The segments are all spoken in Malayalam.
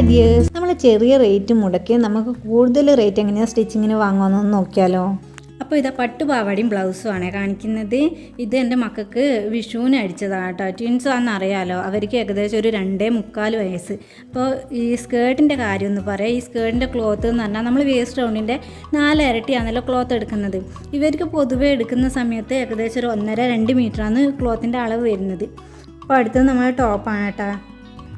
ഹായ് ഡിയേഴ്സ് നമ്മൾ ചെറിയ റേറ്റ് മുടക്കി നമുക്ക് കൂടുതൽ റേറ്റ് എങ്ങനെയാണ് സ്റ്റിച്ചിങ്ങിന് വാങ്ങുമെന്നൊന്ന് നോക്കിയാലോ? അപ്പോൾ ഇതാ പട്ടുപാവാടിയും ബ്ലൗസും ആണ് കാണിക്കുന്നത്. ഇത് എന്റെ മക്കൾക്ക് വിഷുവിന് അടിച്ചതാണ് കേട്ടോ ട്വിൻസ് ആണെന്നറിയാലോ അവർക്ക് ഏകദേശം ഒരു രണ്ടേ മുക്കാൽ വയസ്സ്. അപ്പോൾ ഈ സ്കേർട്ടിന്റെ കാര്യം ഒന്ന് പറയാം. ഈ സ്കേർട്ടിന്റെ ക്ലോത്ത് എന്ന് പറഞ്ഞാൽ നമ്മൾ വേസ്റ്റ് റൗണ്ടിന്റെ നാല് ഇരട്ടിയാണല്ലോ ക്ലോത്ത് എടുക്കുന്നത്. ഇവർക്ക് പൊതുവെ എടുക്കുന്ന സമയത്ത് ഏകദേശം ഒരു ഒന്നര രണ്ട് മീറ്ററാണ് ക്ലോത്തിന്റെ അളവ് വരുന്നത്. അപ്പോൾ അടുത്തത് നമ്മൾ ടോപ്പാണ് കേട്ടോ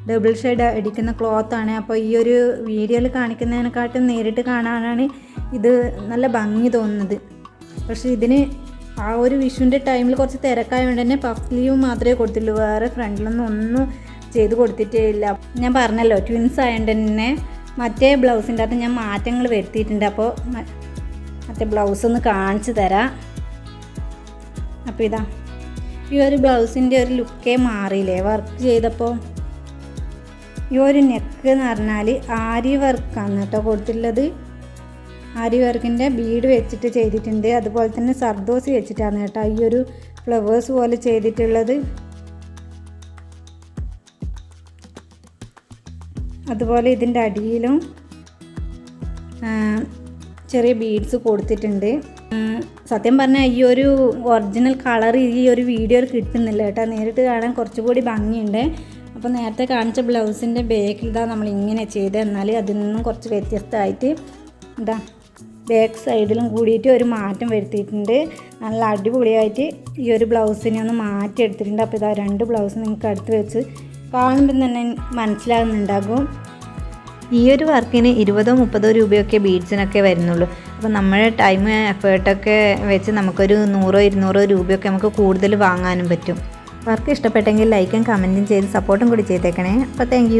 ഡബിൾ ഷെയ്ഡ് അടിക്കുന്ന ക്ലോത്താണ് അപ്പോൾ ഈ ഒരു വീഡിയോയിൽ കാണിക്കുന്നതിനെക്കാട്ടും നേരിട്ട് കാണാനാണ് ഇത് നല്ല ഭംഗി തോന്നുന്നത്. പക്ഷേ ഇതിന് ആ ഒരു വിഷുവിന്റെ ടൈമിൽ കുറച്ച് തിരക്കായതുകൊണ്ട് തന്നെ പഫ് ലീവ് മാത്രമേ കൊടുത്തുള്ളൂ വേറെ ഫ്രണ്ടിലൊന്നും ഒന്നും ചെയ്ത് കൊടുത്തിട്ടേ ഇല്ല. ഞാൻ പറഞ്ഞല്ലോ ട്വിൻസ് ആയതുകൊണ്ട് തന്നെ മറ്റേ ബ്ലൗസിന്റെ അകത്ത് ഞാൻ മാറ്റങ്ങൾ വരുത്തിയിട്ടുണ്ട്. അപ്പോൾ മറ്റേ ബ്ലൗസ് ഒന്ന് കാണിച്ചു തരാം. അപ്പോൾ ഇതാ ഈ ഒരു ബ്ലൗസിന്റെ ഒരു ലുക്കേ മാറിയില്ലേ? വർക്ക് ചെയ്തപ്പോൾ ഈ ഒരു നെക്ക് എന്ന് പറഞ്ഞാൽ ആരി വർക്കാണ് കേട്ടോ കൊടുത്തിട്ടുള്ളത്. ആരി വർക്കിന്റെ ബീഡ് വെച്ചിട്ട് ചെയ്തിട്ടുണ്ട്. അതുപോലെ തന്നെ സർദോസ് വെച്ചിട്ടാണ് കേട്ടോ ഈ ഒരു ഫ്ലവേഴ്സ് പോലെ ചെയ്തിട്ടുള്ളത്. അതുപോലെ ഇതിന്റെ അടിയിലും ചെറിയ ബീഡ്സ് കൊടുത്തിട്ടുണ്ട്. സത്യം പറഞ്ഞാൽ ഈ ഒരു ഒറിജിനൽ കളർ ഈ ഒരു വീഡിയോയിൽ കിട്ടുന്നില്ല കേട്ടോ. നേരിട്ട് കാണാൻ കുറച്ചുകൂടി ഭംഗിയുണ്ട്. അപ്പോൾ നേരത്തെ കാണിച്ച ബ്ലൗസിന്റെ ബാക്കിൽ ഇതാ നമ്മൾ ഇങ്ങനെ ചെയ്ത്. എന്നാൽ അതിൽ നിന്നും കുറച്ച് വ്യത്യസ്തമായിട്ട് ഇതാ ബാക്ക് സൈഡിലും കൂടിയിട്ട് ഒരു മാറ്റം വരുത്തിയിട്ടുണ്ട്. നല്ല അടിപൊളിയായിട്ട് ഈ ഒരു ബ്ലൗസിനെ ഒന്ന് മാറ്റി എടുത്തിട്ടുണ്ട് അപ്പോൾ ഇതാ രണ്ട് ബ്ലൗസ് നിങ്ങൾക്ക് അടുത്ത് വെച്ച് കാണുമ്പോൾ തന്നെ മനസ്സിലാകുന്നുണ്ടാകും. ഈ ഒരു വർക്കിന് ഇരുപതോ മുപ്പതോ രൂപയൊക്കെ ബീഡ്സിനൊക്കെ വരുന്നുള്ളൂ. അപ്പോൾ നമ്മുടെ ടൈം എഫേർട്ടൊക്കെ വെച്ച് നമുക്കൊരു നൂറോ ഇരുന്നൂറോ രൂപയൊക്കെ നമുക്ക് കൂടുതൽ വാങ്ങാനും പറ്റും. വർക്ക് ഇഷ്ടപ്പെട്ടെങ്കിൽ ലൈക്കും കമന്റും ചെയ്ത് സപ്പോർട്ടും കൂടി ചെയ്തേക്കണേ. അപ്പോൾ താങ്ക്